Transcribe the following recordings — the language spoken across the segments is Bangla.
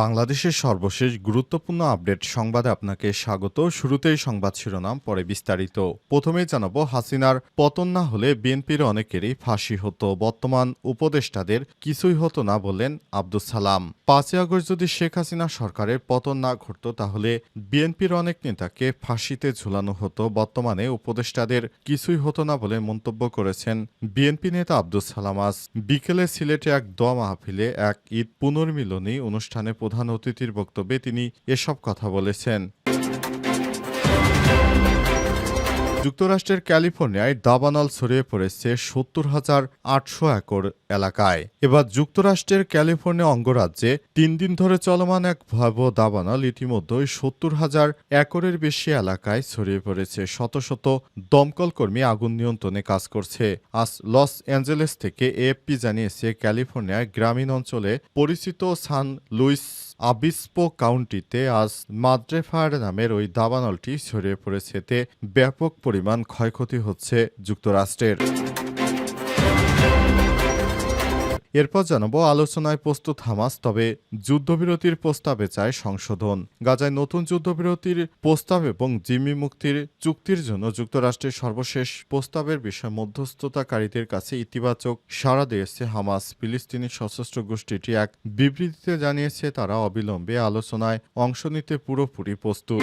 বাংলাদেশের সর্বশেষ গুরুত্বপূর্ণ আপডেট সংবাদে আপনাকে স্বাগত। শুরুতেই সংবাদ শিরোনাম, পরে বিস্তারিত। প্রথমেই জানাব, হাসিনার পতন না হলে বিএনপির অনেকেরই ফাঁসি হতো। বর্তমান উপদেষ্টাদের কিছুই হতো না বললেন আব্দুল সালাম। পাঁচই আগস্ট যদি শেখ হাসিনা সরকারের পতন না ঘটত, তাহলে বিএনপির অনেক নেতাকে ফাঁসিতে ঝুলানো হতো। বর্তমানে উপদেষ্টাদের কিছুই হতো না বলে মন্তব্য করেছেন বিএনপি নেতা আব্দুল সালাম। আজ বিকেলে সিলেটে এক দোয়া মাহফিলে এক ঈদ পুনর্মিলনী অনুষ্ঠানে প্রধান অতিথির বক্তব্যে তিনি এসব কথা বলেছেন। যুক্তরাষ্ট্রের ক্যালিফোর্নিয়ায় দাবানল ছড়িয়ে পড়েছে সত্তর হাজার আটশো একর এলাকায়। এবার যুক্তরাষ্ট্রের ক্যালিফোর্নিয়া অঙ্গরাজ্যে তিন দিন ধরে চলমান এক ভয়াবহ দাবানল ইতিমধ্যেই সত্তর হাজার একরের বেশি এলাকায় ছড়িয়ে পড়েছে। শত শত দমকল কর্মী আগুন নিয়ন্ত্রণে কাজ করছে। আজ লস অ্যাঞ্জেলেস থেকে এএফপি জানিয়েছে ক্যালিফোর্নিয়ায় গ্রামীণ অঞ্চলে পরিচিত সান লুইস আবিস্পো কাউন্টিতে আজ মাদ্রে ফায়ার নামের ওই দাবানলটি ছড়িয়ে পড়েছে। এতে ব্যাপক পরিমাণ ক্ষয়ক্ষতি হচ্ছে যুক্তরাষ্ট্রের। এরপর জানাব, আলোচনায় প্রস্তুত হামাস, তবে যুদ্ধবিরতির প্রস্তাবে চায় সংশোধন। গাজায় নতুন যুদ্ধবিরতির প্রস্তাব এবং জিম্মি মুক্তির চুক্তির জন্য যুক্তরাষ্ট্রের সর্বশেষ প্রস্তাবের বিষয়ে মধ্যস্থতাকারীদের কাছে ইতিবাচক সাড়া দিয়েছে হামাস। ফিলিস্তিনি সশস্ত্র গোষ্ঠীটি এক বিবৃতিতে জানিয়েছে, তারা অবিলম্বে আলোচনায় অংশ নিতে পুরোপুরি প্রস্তুত।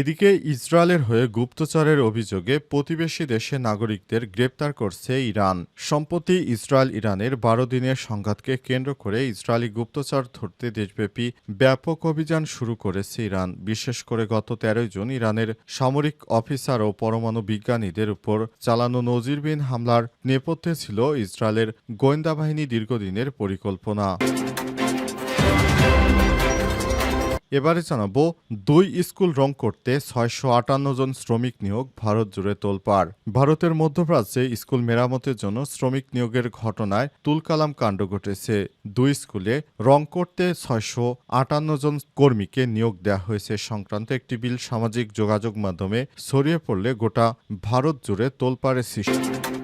এদিকে ইসরায়েলের হয়ে গুপ্তচরের অভিযোগে প্রতিবেশী দেশে নাগরিকদের গ্রেপ্তার করছে ইরান। সম্প্রতি ইসরায়েল ইরানের বারো দিনের সংঘাতকে কেন্দ্র করে ইসরায়েলি গুপ্তচর ধরতে দেশব্যাপী ব্যাপক অভিযান শুরু করেছে ইরান। বিশেষ করে গত তেরোই জুন ইরানের সামরিক অফিসার ও পরমাণু বিজ্ঞানীদের উপর চালানো নজিরবিন হামলার নেপথ্যে ছিল ইসরায়েলের গোয়েন্দা বাহিনী দীর্ঘদিনের পরিকল্পনা। এবারে জানাব, দুই স্কুল রং করতে ছয়শো আটান্ন জন শ্রমিক নিয়োগ ভারত জুড়ে তোলপাড়। ভারতের মধ্যপ্রাচ্যে স্কুল মেরামতের জন্য শ্রমিক নিয়োগের ঘটনায় তুলকালাম কাণ্ড ঘটেছে। দুই স্কুলে রং করতে ছয়শো আটান্ন জন কর্মীকে নিয়োগ দেওয়া হয়েছে। সংক্রান্ত একটি বিল সামাজিক যোগাযোগ মাধ্যমে ছড়িয়ে পড়লে গোটা ভারত জুড়ে তোলপাড়ের সৃষ্টি।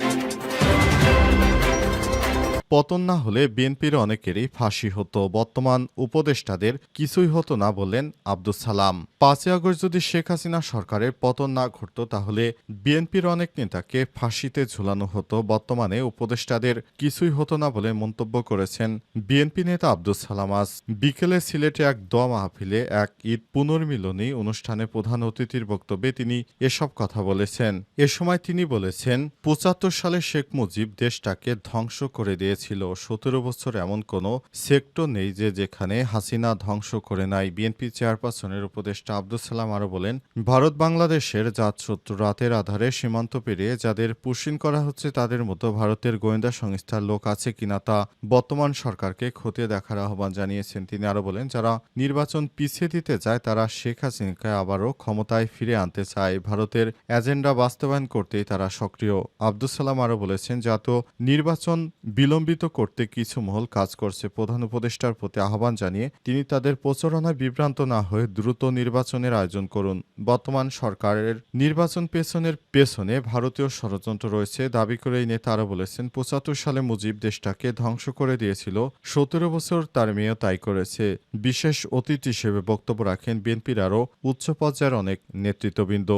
পতন না হলে বিএনপির অনেকেরই ফাঁসি হতো। বর্তমান উপদেষ্টাদের কিছুই হতো না বললেন আব্দুল সালাম। পাঁচই আগস্ট যদি শেখ হাসিনা সরকারের পতন না ঘটত, তাহলে বিএনপির অনেক নেতাকে ফাঁসিতে ঝুলানো হতো। বর্তমানে উপদেষ্টাদের কিছুই হতো না বলে মন্তব্য করেছেন বিএনপি নেতা আব্দুল সালাম। আজ বিকেলে সিলেটে এক দোয়া মাহফিলে এক ঈদ পুনর্মিলনী অনুষ্ঠানে প্রধান অতিথির বক্তব্যে তিনি এসব কথা বলেছেন। এ সময় তিনি বলেছেন, পঁচাত্তর সালে শেখ মুজিব দেশটাকে ধ্বংস করে দিয়েছে। ছিল। সতেরো বছর এমন কোনো সেক্টর নেই যে যেখানে হাসিনা ধ্বংস করে নাই। বিএনপি চেয়ারপারসনের উপদেষ্টা আব্দুল সালাম আরও বলেন, ভারত বাংলাদেশের জাতশত্রু রাতের আধারে সীমান্ত পেরিয়ে যাদের পুষিন করা হচ্ছে তাদের মতো ভারতের গোয়েন্দা সংস্থার লোক আছে কিনা তা বর্তমান সরকারকে খতিয়ে দেখার আহ্বান জানিয়েছেন। তিনি আরও বলেন, যারা নির্বাচন পিছিয়ে দিতে চায় তারা শেখ হাসিনাকে আবারও ক্ষমতায় ফিরে আনতে চায়। ভারতের এজেন্ডা বাস্তবায়ন করতেই তারা সক্রিয়। আব্দুল সালাম আরও বলেছেন জাত নির্বাচন বিলম্বিত বিলম্বিত করতে কিছু মহল কাজ করছে। প্রধান উপদেষ্টার প্রতি আহ্বান জানিয়ে তিনি তাদের প্রচারণায় বিভ্রান্ত না হয়ে দ্রুত নির্বাচনের আয়োজন করুন। বর্তমান সরকারের নির্বাচন পেছনের পেছনে ভারতীয় ষড়যন্ত্র রয়েছে। দাবি করে এই নেতা আরও বলেছেন, পঁচাত্তর সালে মুজিব দেশটাকে ধ্বংস করে দিয়েছিল, সতেরো বছর তার মেয়েও তাই করেছে। বিশেষ অতিথি হিসেবে বক্তব্য রাখেন বিএনপির আরও উচ্চ পর্যায়ের অনেক নেতৃত্ববৃন্দ।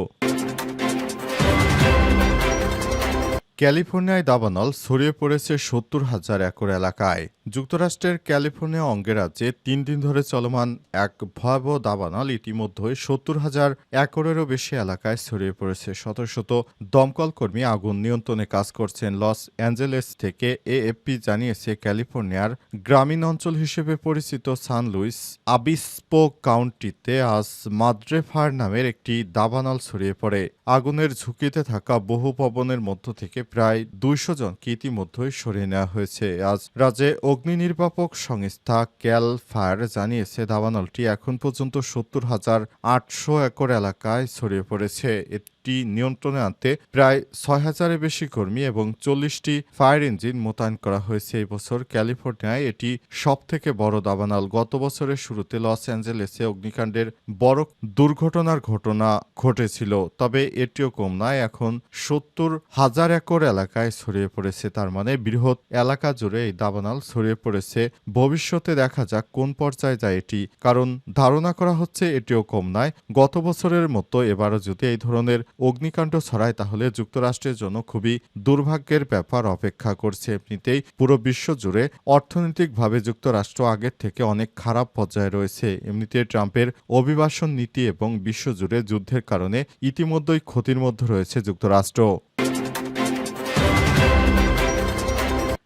ক্যালিফোর্নিয়ায় দাবানল ছড়িয়ে পড়েছে সত্তর হাজার একর এলাকায়। যুক্তরাষ্ট্রের ক্যালিফোর্নিয়া অঙ্গরাজ্যে তিন দিন ধরে চলমান এক ভয়াবহ দাবানল ইতিমধ্যে সত্তর হাজার একরেরও বেশি এলাকায় ছড়িয়ে পড়েছে। শত শত দমকল কর্মী আগুন নিয়ন্ত্রণে কাজ করছেন লস অ্যাঞ্জেলেস থেকে এএফপি জানিয়েছে ক্যালিফোর্নিয়ার গ্রামীণ অঞ্চল হিসেবে পরিচিত সান লুইস আবিস্পো কাউন্টিতে আজ মাদ্রেফার নামের একটি দাবানল ছড়িয়ে পড়ে। আগুনের ঝুঁকিতে থাকা বহু ভবনের মধ্য থেকে প্রায় দুইশো জনকে ইতিমধ্যেই সরিয়ে নেওয়া হয়েছে। আজ রাজ্যে অগ্নি নির্বাপক সংস্থা ক্যাল ফায়ার জানিয়েছে দাবানলটি এখন পর্যন্ত সত্তর হাজার আটশো একর এলাকায় ছড়িয়ে পড়েছে। শহরটি নিয়ন্ত্রণে আনতে প্রায় ছয় হাজারের বেশি কর্মী এবং চল্লিশটি ফায়ার ইঞ্জিন মোতায়েন করা হয়েছে। এই বছর ক্যালিফোর্নিয়ায় এটি সবথেকে বড় দাবানাল। গত বছরের শুরুতে লস অ্যাঞ্জেলেসে অগ্নিকাণ্ডের বড় দুর্ঘটনার ঘটনা ঘটেছিল, তবে এটিও কম নয়, এখন সত্তর হাজার একর এলাকায় ছড়িয়ে পড়েছে। তার মানে বৃহৎ এলাকা জুড়ে এই দাবানাল ছড়িয়ে পড়েছে। ভবিষ্যতে দেখা যাক কোন পর্যায়ে যায় এটি, কারণ ধারণা করা হচ্ছে এটিও কম নয়। গত বছরের মতো এবারও যদি এই ধরনের অগ্নিকাণ্ড ছড়ায় তাহলে যুক্তরাষ্ট্রের জন্য খুবই দুর্ভাগ্যের ব্যাপার অপেক্ষা করছে এমনিতেই। পুরো বিশ্ব জুড়ে অর্থনৈতিকভাবে যুক্তরাষ্ট্র আগের থেকে অনেক খারাপ পর্যায়ে রয়েছে। এমনিতে ট্রাম্পের অভিবাসন নীতি এবং বিশ্বজুড়ে যুদ্ধের কারণে ইতিমধ্যেই ক্ষতির মধ্যে রয়েছে যুক্তরাষ্ট্র।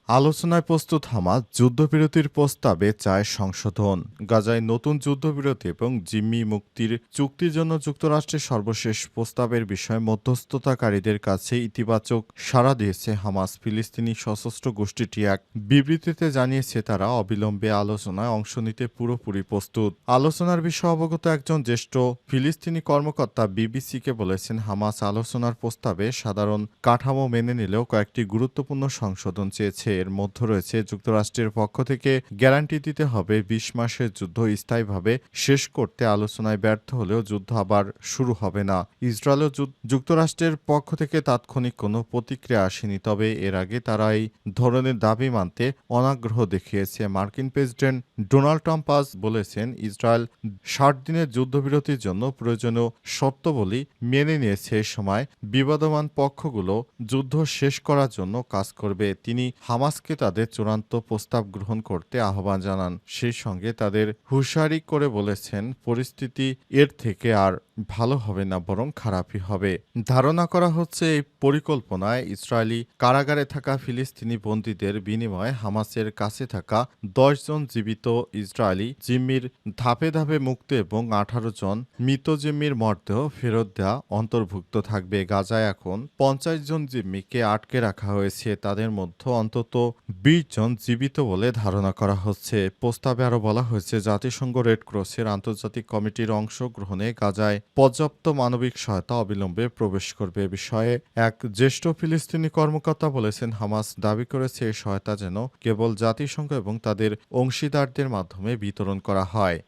আলোচনায় প্রস্তুত হামাস যুদ্ধবিরতির প্রস্তাবে চায় সংশোধন। গাজায় নতুন যুদ্ধবিরতি এবং জিম্মি মুক্তির চুক্তির জন্য যুক্তরাষ্ট্রের সর্বশেষ প্রস্তাবের বিষয়ে মধ্যস্থতাকারীদের কাছে ইতিবাচক সাড়া দিয়েছে হামাস। ফিলিস্তিনি সশস্ত্র গোষ্ঠীটি এক বিবৃতিতে জানিয়েছে, তারা অবিলম্বে আলোচনায় অংশ নিতে পুরোপুরি প্রস্তুত। আলোচনার বিষয়ে অবগত একজন জ্যেষ্ঠ ফিলিস্তিনি কর্মকর্তা বিবিসিকে বলেছেন, হামাস আলোচনার প্রস্তাবে সাধারণ কাঠামো মেনে নিলেও কয়েকটি গুরুত্বপূর্ণ সংশোধন চেয়েছে। এর মধ্যে রয়েছে। যুক্তরাষ্ট্রের পক্ষ থেকে গ্যারান্টি দিতে হবে বিশ মাসের যুদ্ধ স্থায়ীভাবে শেষ করতে আলোচনায় ব্যর্থ হলেও যুদ্ধ আবার শুরু হবে না। ইসরায়েলও যুক্তরাষ্ট্রের পক্ষ থেকে তাৎক্ষণিক কোনো প্রতিক্রিয়া আসেনি, তবে এর আগে তারা এই ধরনের দাবি মানতে অনাগ্রহ দেখিয়েছে। মার্কিন প্রেসিডেন্ট ডোনাল্ড ট্রাম্প আজ বলেছেন, ইসরায়েল ষাট দিনের যুদ্ধবিরতির জন্য প্রয়োজনীয় শর্তবলী মেনে নিয়েছে। সময় বিবাদমান পক্ষগুলো যুদ্ধ শেষ করার জন্য কাজ করবে। তিনি হামাসকে তাদের চূড়ান্ত প্রস্তাব গ্রহণ করতে আহ্বান জানান। সেই সঙ্গে তাদের হুঁশিয়ারি করে বলেছেন, পরিস্থিতি এর থেকে আর ভালো হবে না, বরং খারাপই হবে। ধারণা করা হচ্ছে, এই পরিকল্পনায় ইসরায়েলি কারাগারে থাকা ফিলিস্তিনি বন্দীদের বিনিময়ে হামাসের কাছে থাকা জন জীবিত ইসরায়েলি জিম্মির ধাপে ধাপে মুক্ত এবং আঠারো জন মৃত জিম্মির মরদেহ ফেরত দেওয়া অন্তর্ভুক্ত থাকবে। গাজায় এখন পঞ্চাশ জন জিম্মিকে আটকে রাখা হয়েছে। তাদের মধ্যে অন্তত বিশ জন জীবিত বলে ধারণা করা হচ্ছে। প্রস্তাবে আরও বলা হয়েছে, জাতিসংঘ রেড ক্রসের আন্তর্জাতিক কমিটির অংশগ্রহণে গাজায় পর্যাপ্ত মানবিক সহায়তা অবিলম্বে প্রবেশ করবে এ বিষয়ে এক জ্যেষ্ঠ ফিলিস্তিনি কর্মকর্তা বলেছেন, হামাস দাবি করেছে এই সহায়তা যেন কেবল জাতিসংঘ এবং তাদের অংশীদারদের মাধ্যমে বিতরণ করা হয়।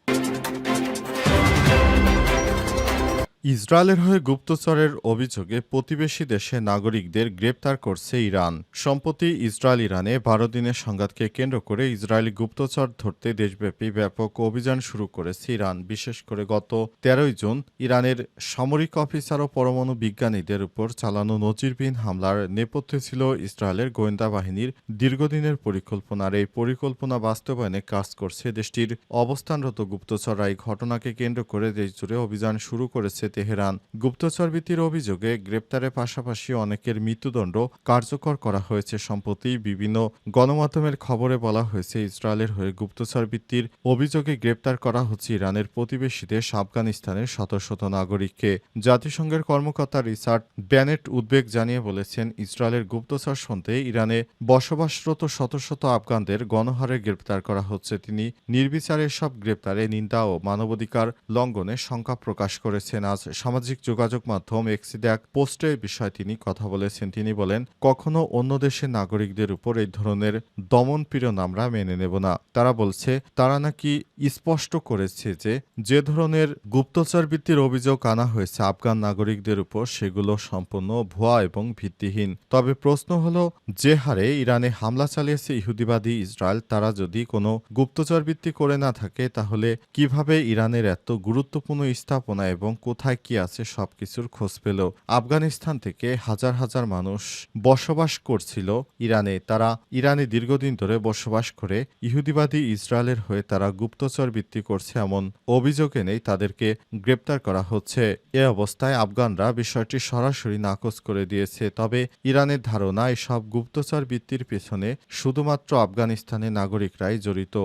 ইসরায়েলের হয়ে গুপ্তচরের অভিযোগে প্রতিবেশী দেশে নাগরিকদের গ্রেপ্তার করছে ইরান। সম্প্রতি ইসরায়েল ইরানে বারো দিনের সংঘাতকে কেন্দ্র করে ইসরায়েলি গুপ্তচর ধরতে দেশব্যাপী ব্যাপক অভিযান শুরু করেছে ইরান। বিশেষ করে গত তেরোই জুন ইরানের সামরিক অফিসার ও পরমাণু বিজ্ঞানীদের উপর চালানো নজিরবিহীন হামলার নেপথ্যে ছিল ইসরায়েলের গোয়েন্দা বাহিনীর দীর্ঘদিনের পরিকল্পনার এই পরিকল্পনা বাস্তবায়নে কাজ করছে দেশটির অবস্থানরত গুপ্তচররা। এই ঘটনাকে কেন্দ্র করে দেশজুড়ে অভিযান শুরু করেছে তেহরান। গুপ্তচরবৃত্তির অভিযোগে গ্রেপ্তারের পাশাপাশি অনেকের মৃত্যুদণ্ড কার্যকর করা হয়েছে সম্প্রতি বিভিন্ন গণমাধ্যমের খবরে বলা হয়েছে, ইসরায়েলের হয়ে গুপ্তচরবৃত্তির অভিযোগে গ্রেপ্তার করা হচ্ছে ইরানের প্রতিবেশী দেশ আফগানিস্তানের শত শত নাগরিককে। জাতিসংঘের কর্মকর্তা রিচার্ড ব্যানেট উদ্বেগ জানিয়ে বলেছেন, ইসরায়েলের গুপ্তচর সন্দেহে ইরানে বসবাসরত শত শত আফগানদের গণহারে গ্রেপ্তার করা হচ্ছে। তিনি নির্বিচারে সব গ্রেপ্তারে নিন্দা ও মানবাধিকার লঙ্ঘনে শঙ্কা প্রকাশ করেছেন। আজ সামাজিক যোগাযোগ মাধ্যম এক্সিডে এক পোস্টে বিষয়ে তিনি কথা বলেছেন। তিনি বলেন, কখনো অন্য দেশের নাগরিকদের উপর এই ধরনের দমন পীড়ন আমরা মেনে নেব না। তারা বলছে, তারা নাকি স্পষ্ট করেছে যে যে ধরনের গুপ্তচর বৃত্তির অভিযোগ আনা হয়েছে আফগান নাগরিকদের উপর, সেগুলো সম্পূর্ণ ভুয়া এবং ভিত্তিহীন। তবে প্রশ্ন হলো, যে হারে ইরানে হামলা চালিয়েছে ইহুদিবাদী ইসরায়েল, তারা যদি কোনো গুপ্তচর বৃত্তি করে না থাকে, তাহলে কীভাবে ইরানের এত গুরুত্বপূর্ণ স্থাপনা এবং কোথায় কি আছে সবকিছুর খোঁজ পেল। আফগানিস্তান থেকে হাজার হাজার মানুষ বসবাস করছিল ইরানে। তারা ইরানে দীর্ঘদিন ধরে বসবাস করে, ইহুদিবাদী ইসরায়েলের হয়ে তারা গুপ্তচর বৃত্তি করছে এমন অভিযোগ এনেই তাদেরকে গ্রেপ্তার করা হচ্ছে। এ অবস্থায় আফগানরা বিষয়টি সরাসরি নাকচ করে দিয়েছে। তবে ইরানের ধারণা, এসব গুপ্তচর বৃত্তির পেছনে শুধুমাত্র আফগানিস্তানের নাগরিকরাই জড়িত।